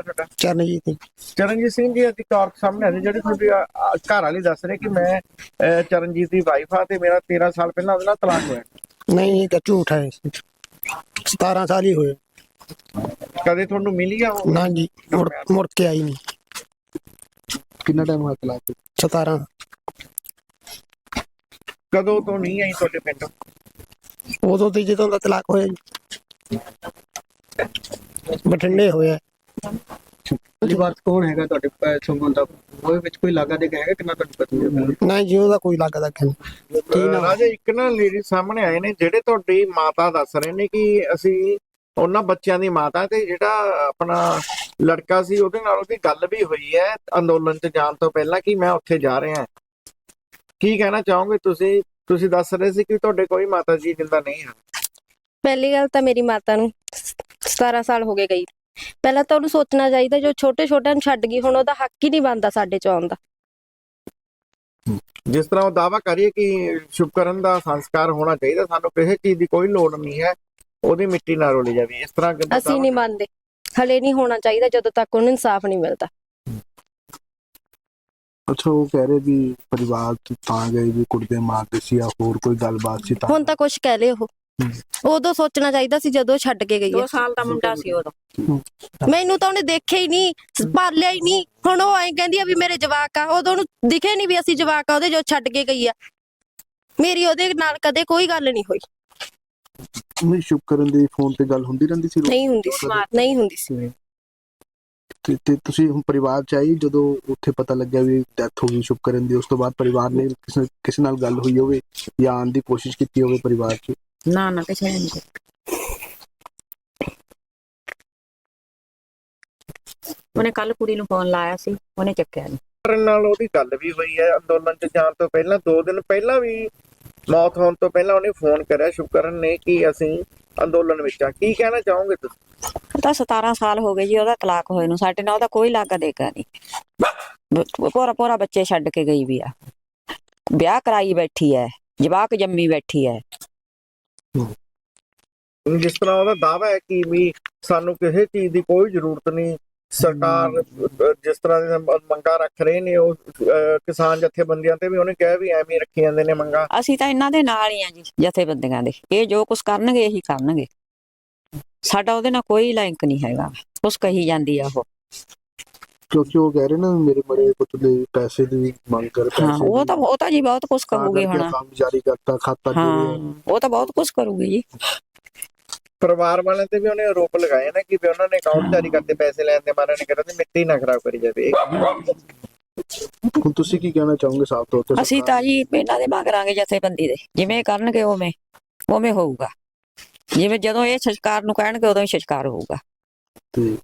ਨਾਂ ਤੁਹਾਡਾ? ਚਰਨਜੀਤ। ਚਰਨਜੀਤ ਸਿੰਘ ਜੀ ਅੱਜ ਤੌਰ ਸਾਹਮਣੇ ਆਏ ਜਿਹੜੀ ਤੁਹਾਡੀ ਘਰ ਵਾਲੀ ਦੱਸ ਰਹੇ ਕਿ ਮੈਂ ਚਰਨਜੀਤ ਦੀ ਵਾਈਫ ਆ ਤੇ ਮੇਰਾ 13 ਸਾਲ ਪਹਿਲਾਂ ਉਹਦੇ ਨਾਲ ਤਲਾਕ ਹੋਇਆ। ਨਹੀਂ ਇਹ ਤਾਂ ਝੂਠ ਹੈ 17 ਸਾਲ ਹੀ ਹੋਏ। ਕਦੇ ਤੁਹਾਨੂੰ ਮਿਲੀ ਆ ਉਹ? ਨਾ ਜੀ ਮੁੜ ਮੁੜ ਕੇ ਆਈ ਨਹੀਂ। ਕਿੰਨਾ ਟਾਈਮ ਹੋਇਆ ਤਲਾਕ? 17 ਕਦੋਂ ਤੋਂ ਨਹੀਂ ਆਈ ਤੁਹਾਡੇ ਪਿੰਡ? ਉਦੋਂ ਤੇ ਜਦੋਂ ਦਾ ਤਲਾਕ ਹੋਇਆ ਜੀ। ਬਠਿੰਡੇ ਹੋਇਆ। ਪਰਿਵਾਰ ਕੌਣ ਹੈਗਾ ਤੁਹਾਡੇ ਸੰਬੰਧ ਦਾ? ਉਹਦੇ ਵਿੱਚ ਕੋਈ ਲਾਗਾ ਦੇ ਹੈਗਾ ਕਿੰਨਾ ਤੁਹਾਡੀ ਪਤਨੀ ਹੈ ਨਹੀਂ ਜੀ ਉਹਦਾ ਕੋਈ ਲੱਗਦਾ ਕਿ ਨਹੀਂ। ਕੀ ਨਾਮ? ਰਾਜੇ ਇੱਕ ਨਾ ਲੇਡੀ ਸਾਹਮਣੇ ਆਏ ਨੇ ਜਿਹੜੇ ਤੁਹਾਡੀ ਮਾਤਾ ਦੱਸ ਰਹੇ ਨੇ ਕਿ ਅਸੀਂ ਉਹਨਾਂ ਬੱਚਿਆਂ ਦੀ ਮਾਤਾ ਤੇ ਜਿਹੜਾ ਆਪਣਾ ਲੜਕਾ ਸੀ ਉਹਦੇ ਨਾਲ ਉਹਦੀ ਗੱਲ ਵੀ ਹੋਈ ਹੈ ਅੰਦੋਲਨ 'ਚ ਜਾਣ ਤੋਂ ਪਹਿਲਾਂ ਕਿ ਮੈਂ ਉੱਥੇ ਜਾ ਰਿਹਾ ਕੀ ਕਹਿਣਾ ਚਾਹੋਗੇ ਤੁਸੀਂ? ਤੁਸੀਂ ਦੱਸ ਰਹੇ ਸੀ ਕਿ ਤੁਹਾਡੇ ਕੋਈ ਮਾਤਾ ਜੀ ਜਿੰਦਾ ਨਹੀਂ ਹੈ। ਪਹਿਲੀ ਗੱਲ ਤਾਂ ਮੇਰੀ ਮਾਤਾ ਨੂੰ 17 ਸਾਲ ਹੋ ਗਏ ਗਈ। ਪਹਿਲਾਂ ਤਾਂ ਉਹਨੂੰ ਸੋਚਣਾ ਚਾਹੀਦਾ ਜੋ ਛੋਟੇ ਛੋਟਿਆਂ ਨੂੰ ਛੱਡ ਗਈ ਹੁਣ ਉਹਦਾ ਹੱਕ ਹੀ ਨਹੀਂ ਬਣਦਾ ਸਾਡੇ ਚ ਆਉਣ ਦਾ। ਜਿਸ ਤਰ੍ਹਾਂ ਉਹ ਦਾਵਾ ਕਰੀਏ ਕਿ ਸ਼ੁਭਕਰਨ ਦਾ ਸੰਸਕਾਰ ਹੋਣਾ ਚਾਹੀਦਾ ਸਾਨੂੰ ਕਿਸੇ ਚੀਜ਼ ਦੀ ਕੋਈ ਲੋੜ ਨਹੀਂ ਹੈ ਉਹਦੀ ਮਿੱਟੀ ਨਾ ਰੋਲੀ ਜਾਵੇ। ਇਸ ਤਰ੍ਹਾਂ ਅਸੀਂ ਨਹੀਂ ਮੰਨਦੇ। ਹਲੇ ਨਹੀਂ ਹੋਣਾ ਚਾਹੀਦਾ ਜਦੋਂ ਤੱਕ ਉਹਨੂੰ ਇਨਸਾਫ ਨਹੀਂ ਮਿਲਦਾ। ਅੱਛਾ ਉਹ ਕਹਿ ਰਹੇ ਵੀ ਪਰਿਵਾਰ ਤੋਂ ਤਾਂ ਗਏ ਵੀ ਕੁੜਦੇ ਮਾਰਦੇ ਸੀ ਜਾਂ ਹੋਰ ਕੋਈ ਗੱਲਬਾਤ ਸੀ ਤਾਂ ਹੁਣ ਤਾਂ ਕੁਝ ਕਹਿ ਲਏ ਉਹ। ਉਦੋਂ ਸੋਚਣਾ ਚਾਹੀਦਾ ਸੀ ਜਦੋਂ ਛੱਡ ਕੇ ਗਈ ਹੈ 2 ਸਾਲ ਦਾ ਮੁੰਡਾ ਸੀ ਉਦੋਂ। ਮੈਨੂੰ ਤਾਂ ਉਹਨੇ ਦੇਖਿਆ ਹੀ ਨਹੀਂ ਪਾਲਿਆ ਹੀ ਨਹੀਂ। ਹੁਣ ਉਹ ਐਂ ਕਹਿੰਦੀ ਆ ਵੀ ਮੇਰੇ ਜਵਾਕ ਆ। ਉਦੋਂ ਉਹਨੂੰ ਦਿਖੇ ਨਹੀਂ ਵੀ ਅਸੀਂ ਜਵਾਕ ਆ ਉਹਦੇ ਜੋ ਛੱਡ ਕੇ ਗਈ ਆ। ਮੇਰੀ ਉਹਦੇ ਨਾਲ ਕਦੇ ਕੋਈ ਗੱਲ ਨਹੀਂ ਹੋਈ। ਨਹੀਂ ਸ਼ੁਕਰਨ ਦੀ ਫੋਨ ਤੇ ਗੱਲ ਹੁੰਦੀ ਰਹਿੰਦੀ ਸੀ ਰੋਜ਼? ਨਹੀਂ ਹੁੰਦੀ ਸੀ। ਨਹੀਂ ਹੁੰਦੀ ਸੀ। ਤੇ ਤੇ ਤੁਸੀਂ ਹੁਣ ਪਰਿਵਾਰ ਚ ਆਈ ਜਦੋਂ ਉੱਥੇ ਪਤਾ ਲੱਗਿਆ ਵੀ ਡੈਥ ਹੋ ਗਈ ਸ਼ੁਕਰਨ ਦੀ? ਉਸ ਤੋਂ ਬਾਅਦ ਪਰਿਵਾਰ ਨੇ ਕਿਸੇ ਕਿਸੇ ਨਾਲ ਗੱਲ ਹੋਈ ਹੋਵੇ ਜਾਂ ਆਉਣ ਦੀ ਕੋਸ਼ਿਸ਼ ਕੀਤੀ ਹੋਵੇ ਪਰਿਵਾਰ ਚ? ਨਾ ਨਾ ਕਿਸੇ ਨੇ ਨਹੀਂ। ਉਹਨੇ ਕੱਲ ਕੁੜੀ ਨੂੰ ਫੋਨ ਲਾਇਆ ਸੀ ਉਹਨੇ ਚੱਕਿਆ ਨਹੀਂ ਕਰਨ ਨਾਲ ਉਹਦੀ ਗੱਲ ਵੀ ਹੋਈ ਹੈ ਅੰਦੋਲਨ 'ਚ ਜਾਣ ਤੋਂ ਪਹਿਲਾਂ 2 ਦਿਨ ਪਹਿਲਾਂ ਵੀ ਮੌਤ ਹੋਣ ਤੋਂ ਪਹਿਲਾਂ ਉਹਨੇ ਫੋਨ ਕਰਿਆ ਸ਼ੁਕਰਨ ਨੇ ਕਿ ਅਸੀਂ ਅੰਦੋਲਨ ਵਿੱਚ ਆ ਕੀ ਕਹਿਣਾ ਚਾਹੋਗੇ ਤੁਸੀਂ? ਤਾਂ 17 ਸਾਲ ਹੋ ਗਏ ਜੀ ਉਹਦਾ ਤਲਾਕ ਹੋਏ ਨੂੰ। ਸਾਡੇ ਨਾਲ ਉਹਦਾ ਕੋਈ ਲਾਗਾ ਦੇਗਾ ਨਹੀਂ ਪੋਰਾ ਪੋਰਾ ਬੱਚੇ ਛੱਡ ਕੇ ਗਈ ਵੀ ਆ। ਵਿਆਹ ਕਰਾਈ ਬੈਠੀ ਐ ਜਵਾਕ ਜੰਮੀ ਬੈਠੀ ਐ ਜਿਸ ਤਰ੍ਹਾਂ ਉਹਦਾ ਦਾਵਾ ਹੈ ਕਿ ਵੀ ਸਾਨੂੰ ਕਿਸੇ ਚੀਜ਼ ਦੀ ਕੋਈ ਜ਼ਰੂਰਤ ਨਹੀਂ, ਸਰਕਾਰ ਜਿਸ ਤਰ੍ਹਾਂ ਦੀਆਂ ਮ- ਮੰਗਾਂ ਰੱਖ ਰਹੇ ਨੇ, ਉਹ ਕਿਸਾਨ ਜਥੇਬੰਦੀਆਂ ਤੇ ਵੀ ਉਹਨੇ ਕਿਹਾ ਵੀ ਐਵੇਂ ਹੀ ਰੱਖੀ ਜਾਂਦੇ ਨੇ ਮੰਗਾਂ। ਅਸੀਂ ਤਾਂ ਇਹਨਾਂ ਦੇ ਨਾਲ ਹੀ ਆ ਜੀ, ਜਥੇਬੰਦੀਆਂ ਦੇ। ਇਹ ਜੋ ਕੁਝ ਕਰਨਗੇ, ਇਹੀ ਕਰਨਗੇ। ਸਾਡਾ ਉਹਦੇ ਨਾਲ ਕੋਈ ਲਿੰਕ ਨਹੀਂ ਹੈਗਾ। ਕੁਛ ਕਹੀ ਜਾਂਦੀ ਆ ਉਹ। ਕਿਉਂਕਿ ਉਹ ਕਹਿ ਰਹੇ ਨਾ ਮੇਰੇ ਬੜੇ ਪੁੱਤ ਦੇ ਪੈਸੇ ਦੀ ਮੰਗ ਕਰ ਹਾਂ ਪੈਸੇ ਉਹ ਤਾਂ ਉਹ ਤਾਂ ਜੀ ਬਹੁਤ ਕੁਝ ਤਾਂ ਕਰੂਗੀ ਕਰਕੇ ਹੁਣ। ਕੰਮ ਜਾਰੀ ਕਰਤਾ ਖਾਤਾ ਹਾਂ ਜੁੜਿਆ। ਉਹ ਤਾਂ ਬਹੁਤ ਕੁਝ ਕਰੂਗੀ ਜੀ। ਪਰਿਵਾਰ ਵਾਲਿਆਂ ਤੇ ਵੀ ਉਹਨੇ ਆਰੋਪ ਲਗਾਏ ਨੇ ਕਿ ਵੀ ਉਹਨਾਂ ਨੇ ਅਕਾਊਂਟ ਜਾਰੀ ਕਰਦੇ ਪੈਸੇ ਲੈਣ ਦੇ ਮਾਰੇ ਨੇ ਕਿਹਾ ਤੇ ਮਿੱਟੀ ਨਾ ਖਰਾਬ ਕਰੀ ਜਾਵੇ। ਇਹ ਹੁਣ ਤੁਸੀਂ ਕੀ ਕਹਿਣਾ ਚਾਹੋਗੇ ਸਾਫ਼ ਤੌਰ ਤੇ ਅਸੀਂ ਤਾਂ ਜੀ ਇਹਨਾਂ ਦੇ ਮੰਗਾਂਗੇ ਜਥੇਬੰਦੀ ਦੇ ਜਿਵੇਂ ਕਰਨਗੇ ਉਵੇਂ ਉਵੇਂ ਹੋਊਗਾ। ਜਿਵੇਂ ਜਦੋਂ ਇਹ ਸੰਸਕਾਰ ਨੂੰ ਕਹਿਣਗੇ ਉਦੋਂ ਹੀ ਸੰਸਕਾਰ ਹੋਊਗਾ। ਤੇ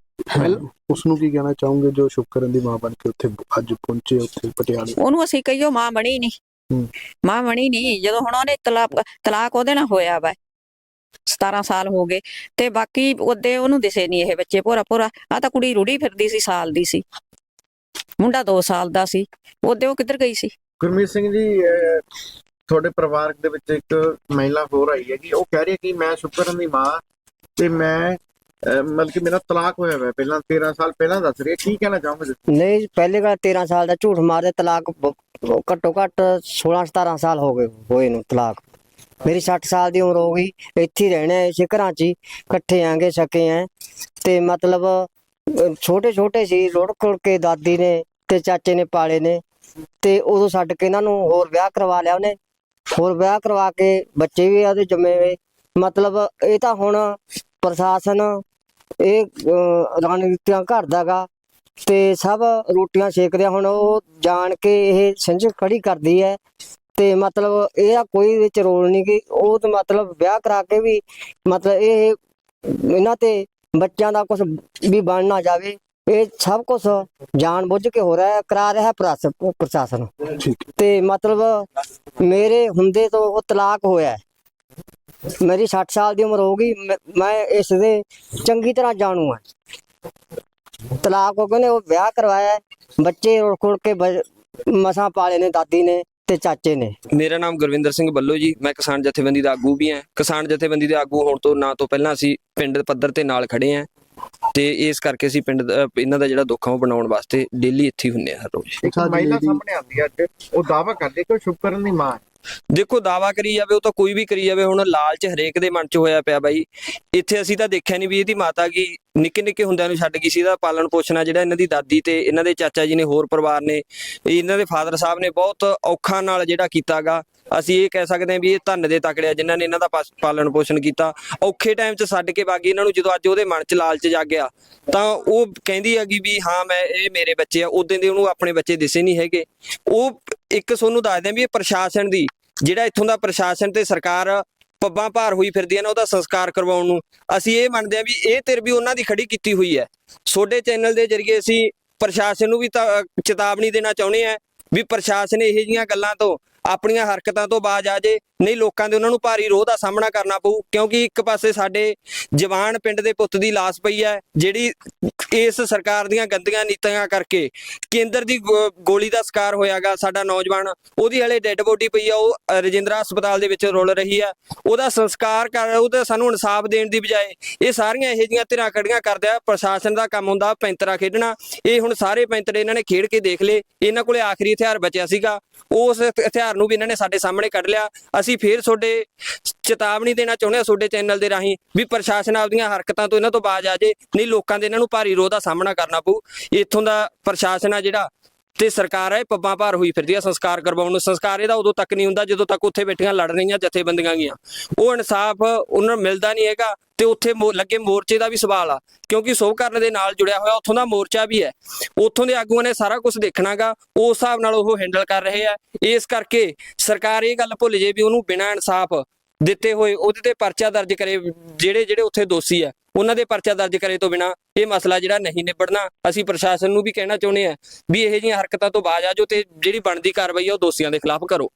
ਉਸ ਨੂੰ ਕੀ ਕਹਿਣਾ ਚਾਹੋਗੇ ਜੋ ਸ਼ੁਕਰਨ ਦੀ ਮਾਂ ਬਣ ਕੇ ਉੱਥੇ ਅੱਜ ਪਹੁੰਚੇ ਉੱਥੇ ਪਟਿਆਲੇ? ਉਹਨੂੰ ਅਸੀਂ ਕਹੀਓ ਮਾਂ ਬਣੀ ਨਹੀਂ। ਮਾਂ ਬਣੀ ਨਹੀਂ ਜਦੋਂ ਹੁਣ ਉਹਨੇ ਤਲਾਕ ਤਲਾਕ ਉਹਦੇ ਨਾਲ ਹੋਇਆ ਵਾ। 17 ਸਾਲ ਹੋ ਗਏ। ਤੇ ਬਾਕੀ ਉਹਦੇ ਉਹਨੂੰ ਦਿਸੇ ਨਹੀਂ ਇਹ ਬੱਚੇ ਭੋਰਾ ਭੋਰਾ। ਆ ਤਾਂ ਕੁੜੀ ਰੁੜੀ ਫਿਰਦੀ ਸੀ ਸਾਲ ਦੀ ਸੀ। ਮੁੰਡਾ 2 ਸਾਲ ਦਾ ਸੀ। ਉਹਦੇ ਉਹ ਕਿੱਧਰ ਗਈ ਸੀ? ਗੁਰਮੀਤ ਸਿੰਘ ਜੀ ਤੁਹਾਡੇ ਪਰਿਵਾਰ ਦੇ ਵਿੱਚ ਇੱਕ ਮਹਿਲਾ ਹੋਰ ਆਈ ਹੈ ਕਿ ਉਹ ਕਹਿ ਰਹੀ ਹੈ ਕਿ ਮੈਂ ਸ਼ੁਕਰਨ ਦੀ ਮਾਂ ਤੇ ਮੈਂ ਮਤਲਬ ਕਿ ਮੇਰਾ ਤਲਾਕ ਹੋਇਆ ਹੋਇਆ ਪਹਿਲਾਂ 13 ਸਾਲ ਪਹਿਲਾਂ ਦੱਸ ਰਹੀ ਹੈ ਕੀ ਕਹਿਣਾ ਚਾਹੋਗੇ ਨਹੀਂ ਪਹਿਲੇ ਗੱਲ 13 ਸਾਲ ਦਾ ਝੂਠ ਮਾਰਦੇ, ਤਲਾਕ ਘੱਟੋ ਘੱਟ 16 17 ਸਾਲ ਹੋ ਗਏ ਹੋਏ ਨੂੰ ਤਲਾਕ। ਮੇਰੀ 60 ਸਾਲ ਦੀ ਉਮਰ ਹੋ ਗਈ, ਇੱਥੇ ਰਹਿਣਾ ਇਸੇ ਘਰਾਂ 'ਚ ਇਕੱਠੇ ਆਂਗੇ ਸਕੇ ਆ। ਤੇ ਮਤਲਬ ਛੋਟੇ ਛੋਟੇ ਸੀ ਰੁੜ ਖੁੜ ਕੇ ਦਾਦੀ ਨੇ ਤੇ ਚਾਚੇ ਨੇ, ਪਾਲੇ ਨੇ। ਤੇ ਉਦੋਂ ਛੱਡ ਕੇ ਇਹਨਾਂ ਨੂੰ ਹੋਰ ਵਿਆਹ ਕਰਵਾ ਲਿਆ ਉਹਨੇ। ਹੋਰ ਵਿਆਹ ਕਰਵਾ ਕੇ ਬੱਚੇ ਵੀ ਉਹਦੇ ਜੰਮੇ ਵੇ ਮਤਲਬ, ਇਹ ਤਾਂ ਹੁਣ ਪ੍ਰਸ਼ਾਸਨ ਇਹ ਰਣਨੀਤੀਆਂ ਘੜਦਾਗਾ ਤੇ ਸਭ ਰੋਟੀਆਂ ਸੇਕਦੇ ਆ। ਹੁਣ ਉਹ ਜਾਣ ਕੇ ਇਹ ਸਿੰਝ ਖੜੀ ਕਰਦੀ ਹੈ ਤੇ ਮਤਲਬ ਇਹਦਾ ਕੋਈ ਵਿੱਚ ਰੋਲ ਨਹੀਂ ਕਿ ਉਹ ਤਾਂ ਮਤਲਬ ਵਿਆਹ ਕਰਾ ਕੇ ਵੀ ਮਤਲਬ ਇਹ ਇਹਨਾਂ ਤੇ ਬੱਚਿਆਂ ਦਾ ਕੁਝ ਵੀ ਬਣ ਨਾ ਜਾਵੇ ਇਹ ਸਭ ਕੁਝ ਜਾਣ ਬੁੱਝ ਕੇ ਹੋ ਰਿਹਾ ਹੈ ਕਰਾ ਰਿਹਾ ਹੈ ਪ੍ਰਸ਼ਾਸਨ ਤੇ ਮਤਲਬ ਮੇਰੇ ਹੁੰਦੇ ਤੋਂ ਉਹ ਤਲਾਕ ਹੋਇਆ। ਮੇਰੀ 60 ਸਾਲ ਦੀ ਉਮਰ ਹੋ ਗਈ ਮੈਂ- ਮੈਂ ਇਸ ਦੇ ਚੰਗੀ ਤਰ੍ਹਾਂ ਜਾਣੂ ਹਾਂ ਤਲਾਕ ਹੋ ਗਏ ਨੇ ਉਹ ਵਿਆਹ ਕਰਵਾਇਆ ਹੈ। ਬੱਚੇ ਰੁੜ ਖੁੜ ਕੇ ਮਸਾਂ ਪਾਲੇ ਨੇ ਦਾਦੀ ਨੇ ਤੇ ਚਾਚੇ ਨੇ ਮੇਰਾ ਨਾਮ ਗੁਰਵਿੰਦਰ ਸਿੰਘ ਬੱਲੋ ਜੀ ਮੈਂ ਕਿਸਾਨ ਜਥੇਬੰਦੀ ਦਾ ਆਗੂ ਵੀ ਹਾਂ ਕਿਸਾਨ ਜਥੇਬੰਦੀ ਦੇ ਆਗੂ ਹੋਣ ਤੋਂ ਨਾ ਤੋਂ ਪਹਿਲਾਂ ਅਸੀਂ ਪਿੰਡ ਪੱਧਰ ਤੇ ਨਾਲ ਖੜੇ ਹਾਂ ਤੇ ਇਸ ਕਰਕੇ ਅਸੀਂ ਪਿੰਡ ਦਾ ਇਹਨਾਂ ਦਾ ਜਿਹੜਾ ਦੁੱਖ ਆ ਉਹ ਬਣਾਉਣ ਵਾਸਤੇ ਡੇਲੀ ਇੱਥੇ ਹੀ ਹੁੰਨੇ ਆ ਹਰ ਰੋਜ਼ ਇੱਕ ਮਹਿਲਾ ਸਾਹਮਣੇ ਆਉਂਦੀ ਹੈ ਅੱਜ ਉਹ ਦਾਵਾ ਕਰਦੀ ਕਿ ਉਹ ਸ਼ੁਭਕਰਨ ਦੀ ਮਾਂ ਹੈ। ਦੇਖੋ ਦਾਵਾ ਕਰੀ ਜਾਵੇ, ਉਹ ਤਾਂ ਕੋਈ ਵੀ ਕਰੀ ਜਾਵੇ, ਹੁਣ ਲਾਲਚ ਹਰੇਕ ਦੇ ਮਨ 'ਚ ਹੋਇਆ ਪਿਆ ਬਾਈ। ਇੱਥੇ ਅਸੀਂ ਤਾਂ ਦੇਖਿਆ ਨਹੀਂ ਵੀ ਇਹਦੀ ਮਾਤਾ ਕੀ ਨਿੱਕੇ ਨਿੱਕੇ ਹੁੰਦਿਆਂ ਨੂੰ ਛੱਡ ਗਈ ਸੀ ਇਹਦਾ ਪਾਲਣ ਪੋਸ਼ਣ ਆ ਜਿਹੜਾ ਇਹਨਾਂ ਦੀ ਦਾਦੀ ਤੇ ਇਹਨਾਂ ਦੇ ਚਾਚਾ ਜੀ ਨੇ, ਹੋਰ ਪਰਿਵਾਰ ਨੇ ਇਹਨਾਂ ਦੇ ਫਾਦਰ ਸਾਹਿਬ ਨੇ ਬਹੁਤ ਔਖਾ ਨਾਲ ਜਿਹੜਾ ਕੀਤਾਗਾ। ਅਸੀਂ ਇਹ ਕਹਿ ਸਕਦੇ ਹਾਂ ਵੀ ਇਹ ਧੰਨ ਦੇ ਤਕੜੇ ਜਿਨ੍ਹਾਂ ਨੇ ਇਹਨਾਂ ਦਾ ਪਾਲਣ ਪੋਸ਼ਣ ਕੀਤਾ। ਔਖੇ ਟਾਈਮ 'ਚ ਛੱਡ ਕੇ ਬਾਗੀ ਇਹਨਾਂ ਨੂੰ ਜਦੋਂ ਅੱਜ ਉਹਦੇ ਮਨ 'ਚ ਲਾਲਚ ਜਾਗਿਆ ਤਾਂ ਉਹ ਕਹਿੰਦੀ ਹੈਗੀ ਵੀ ਹਾਂ, ਮੈਂ ਇਹ ਮੇਰੇ ਬੱਚੇ ਆ ਉਦੋਂ ਦੇ ਉਹਨੂੰ ਆਪਣੇ ਬੱਚੇ ਦਿਸੇ ਨਹੀਂ ਹੈਗੇ। ਉਹ ਇੱਕ ਤੁਹਾਨੂੰ ਦੱਸਦੇ ਆ ਵੀ ਇਹ ਪ੍ਰਸ਼ਾਸਨ ਦੀ, ਜਿਹੜਾ ਇੱਥੋਂ ਦਾ ਪ੍ਰਸ਼ਾਸਨ ਤੇ ਸਰਕਾਰ ਪੱਬਾਂ ਭਾਰ ਹੋਈ ਫਿਰਦੀਆਂ ਨੇ, ਉਹਦਾ ਸੰਸਕਾਰ ਕਰਵਾਉਣ ਨੂੰ। ਅਸੀਂ ਇਹ ਮੰਨਦੇ ਆ ਵੀ ਇਹ ਧਿਰ ਵੀ ਉਹਨਾਂ ਦੀ ਖੜੀ ਕੀਤੀ ਹੋਈ ਹੈ। ਛੋਡੇ ਚੈਨਲ ਦੇ ਜ਼ਰੀਏ ਅਸੀਂ ਪ੍ਰਸ਼ਾਸਨ ਨੂੰ ਵੀ ਤਾਂ ਚੇਤਾਵਨੀ ਦੇਣਾ ਚਾਹੁੰਦੇ ਆ ਵੀ ਪ੍ਰਸ਼ਾਸਨ ਇਹੋ ਜਿਹੀਆਂ ਗੱਲਾਂ ਤੋਂ ਆਪਣੀਆਂ ਹਰਕਤਾਂ ਤੋਂ ਬਾਜ ਆ ਜੇ, ਨਹੀਂ ਲੋਕਾਂ ਦੇ ਉਹਨਾਂ ਨੂੰ ਭਾਰੀ ਰੋਹ ਦਾ ਸਾਹਮਣਾ ਕਰਨਾ ਪਊ, ਕਿਉਂਕਿ ਇੱਕ ਪਾਸੇ ਸਾਡੇ ਜਵਾਨ ਪਿੰਡ ਦੇ ਪੁੱਤ ਦੀ ਲਾਸ਼ ਪਈ ਹੈ, ਜਿਹੜੀ ਇਸ ਸਰਕਾਰ ਦੀਆਂ ਗੰਦੀਆਂ ਨੀਤੀਆਂ ਕਰਕੇ ਕੇਂਦਰ ਦੀ ਗੋ- ਗੋਲੀ ਦਾ ਸ਼ਿਕਾਰ ਹੋਇਆਗਾ ਸਾਡਾ ਨੌਜਵਾਨ, ਉਹਦੀ ਹਲੇ ਡੈੱਡ ਬੋਡੀ ਪਈ ਆ, ਉਹ ਰਜਿੰਦਰਾ ਹਸਪਤਾਲ ਦੇ ਵਿੱਚ ਰੁਲ ਰਹੀ ਆ, ਉਹਦਾ ਸੰਸਕਾਰ ਕਰ, ਉਹਦਾ ਸਾਨੂੰ ਇਨਸਾਫ ਦੇਣ ਦੀ ਬਜਾਏ ਇਹ ਸਾਰੀਆਂ ਇਹੋ ਜਿਹੀਆਂ ਧਿਰਾਂ ਖੜੀਆਂ ਕਰਦੇ ਆ ਪ੍ਰਸ਼ਾਸਨ ਦਾ ਕੰਮ ਹੁੰਦਾ, ਪੈਂਤਰਾ ਖੇਡਣਾ, ਇਹ ਹੁਣ ਸਾਰੇ ਪੈਂਤਰੇ ਇਹਨਾਂ ਨੇ ਖੇਡ ਕੇ ਦੇਖ ਲਏ, ਇਹਨਾਂ ਕੋਲੇ ਆਖਰੀ ਹਥਿਆਰ ਬਚਿਆ ਸੀਗਾ ਉਸ ਹਥਿਆਰ ਨੂੰ ਵੀ ਇਹਨਾਂ ਨੇ ਸਾਡੇ ਸਾਹਮਣੇ ਕੱਢ ਲਿਆ। ਅਸੀਂ ਫੇਰ ਤੁਹਾਡੇ ਚੇਤਾਵਨੀ ਦੇਣਾ ਚਾਹੁੰਦੇ ਹਾਂ ਤੁਹਾਡੇ ਚੈਨਲ ਦੇ ਰਾਹੀਂ ਵੀ ਪ੍ਰਸ਼ਾਸਨ ਆਪਦੀਆਂ ਹਰਕਤਾਂ ਤੋਂ ਇਹਨਾਂ ਤੋਂ ਬਾਜ ਆ ਜੇ, ਨਹੀਂ ਲੋਕਾਂ ਦੇ ਇਹਨਾਂ ਨੂੰ ਭਾਰੀ ਰੋਹ ਦਾ ਸਾਹਮਣਾ ਕਰਨਾ ਪਊ। ਇੱਥੋਂ ਦਾ ਪ੍ਰਸ਼ਾਸਨ ਆ ਜਿਹੜਾ ਤੇ ਸਰਕਾਰ ਹੈ ਪੱਬਾਂ ਭਾਰ ਹੋਈ ਫਿਰਦੀ ਆ ਸੰਸਕਾਰ ਕਰਵਾਉਣ ਨੂੰ। ਸੰਸਕਾਰ ਇਹਦਾ ਉਦੋਂ ਤੱਕ ਨਹੀਂ ਹੁੰਦਾ ਜਦੋਂ ਤੱਕ ਉੱਥੇ ਬੈਠੀਆਂ ਲੜ ਰਹੀਆਂ ਜਥੇਬੰਦੀਆਂ ਗੀਆਂ। ਉਹ ਇਨਸਾਫ ਉਹਨਾਂ ਨੂੰ ਮਿਲਦਾ ਨਹੀਂ ਹੈਗਾ। ਤੇ ਉੱਥੇ ਮੋ- ਲੱਗੇ ਮੋਰਚੇ ਦਾ ਵੀ ਸਵਾਲ ਆ, ਕਿਉਂਕਿ ਸੋਭਕਰਨ ਦੇ ਨਾਲ ਜੁੜਿਆ ਹੋਇਆ ਉੱਥੋਂ ਦਾ ਮੋਰਚਾ ਵੀ ਹੈ। ਉੱਥੋਂ ਦੇ ਆਗੂਆਂ ਨੇ ਸਾਰਾ ਕੁਝ ਦੇਖਣਾਗਾ, ਉਸ ਹਿਸਾਬ ਨਾਲ ਉਹ ਹੈਂਡਲ ਕਰ ਰਹੇ ਆ। ਇਸ ਕਰਕੇ ਸਰਕਾਰ ਇਹ ਗੱਲ ਭੁੱਲ ਜੇ ਵੀ ਉਹਨੂੰ ਬਿਨਾਂ ਇਨਸਾਫ ਦਿੱਤੇ ਹੋਏ ਉਹਦੇ ਤੇ ਪਰਚਾ ਦਰਜ ਕਰੇ, ਜਿਹੜੇ ਜਿਹੜੇ ਉੱਥੇ ਦੋਸ਼ੀ ਆ, ਉਹਨਾਂ ਦੇ ਪਰਚਾ ਦਰਜ ਕਰੇ ਤੋਂ ਬਿਨਾ ਇਹ ਮਸਲਾ ਜਿਹੜਾ ਨਹੀਂ ਨਿਬੜਨਾ। ਅਸੀਂ ਪ੍ਰਸ਼ਾਸਨ ਨੂੰ ਵੀ ਕਹਿਣਾ ਚਾਹੁੰਦੇ ਆ ਵੀ ਇਹੋ ਜਿਹੀਆਂ ਹਰਕਤਾਂ ਤੋਂ ਬਾਜ ਆ ਜੋ ਤੇ ਜਿਹੜੀ ਬਣਦੀ ਕਾਰਵਾਈ ਆ ਉਹ ਦੋਸ਼ੀਆਂ ਦੇ ਖਿਲਾਫ ਕਰੋ।